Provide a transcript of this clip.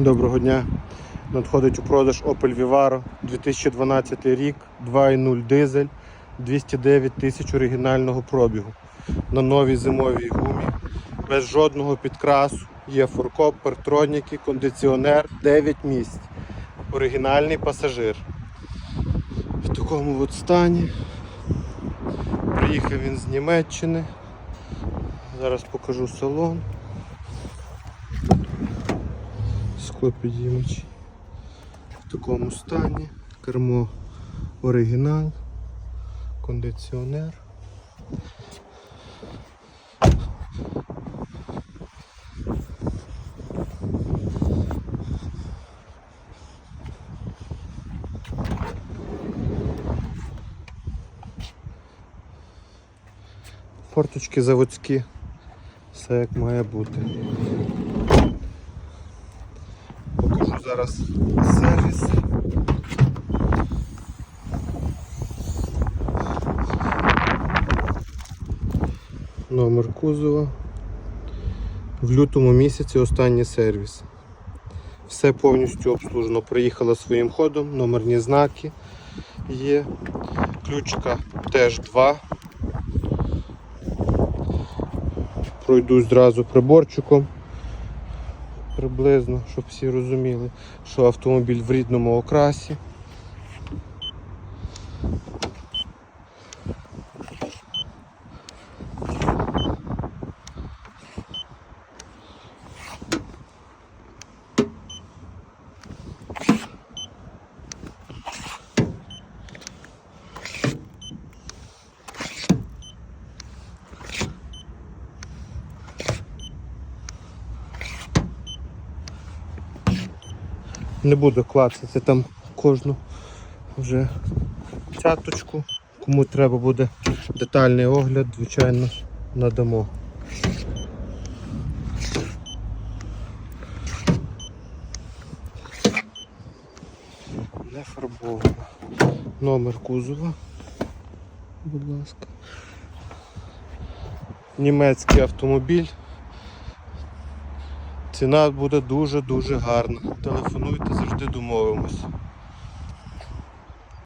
Доброго дня. Надходить у продаж Opel Vivaro 2012 рік, 2.0 дизель, 209 тисяч оригінального пробігу. На новій зимовій гумі, без жодного підкрасу. Є форкоп, партроніки, кондиціонер, 9 місць. Оригінальний пасажир. В такому от стані. Приїхав він з Німеччини. Зараз покажу салон. Склопідіймач в такому стані. Кермо оригінал, кондиціонер. Форточки заводські, все як має бути. Покажу зараз сервіс. Номер кузова. В лютому місяці останній сервіс. Все повністю обслужено. Приїхала своїм ходом, номерні знаки є. Ключка теж два. Пройду зразу приборчиком приблизно, щоб всі розуміли, що автомобіль в рідному окрасі. Не буду клацати там кожну вже цяточку. Кому треба буде детальний огляд, звичайно, надамо. Не фарбовано. Номер кузова, будь ласка. Німецький автомобіль. Ціна буде дуже-дуже гарна. Телефонуйте, завжди домовимось.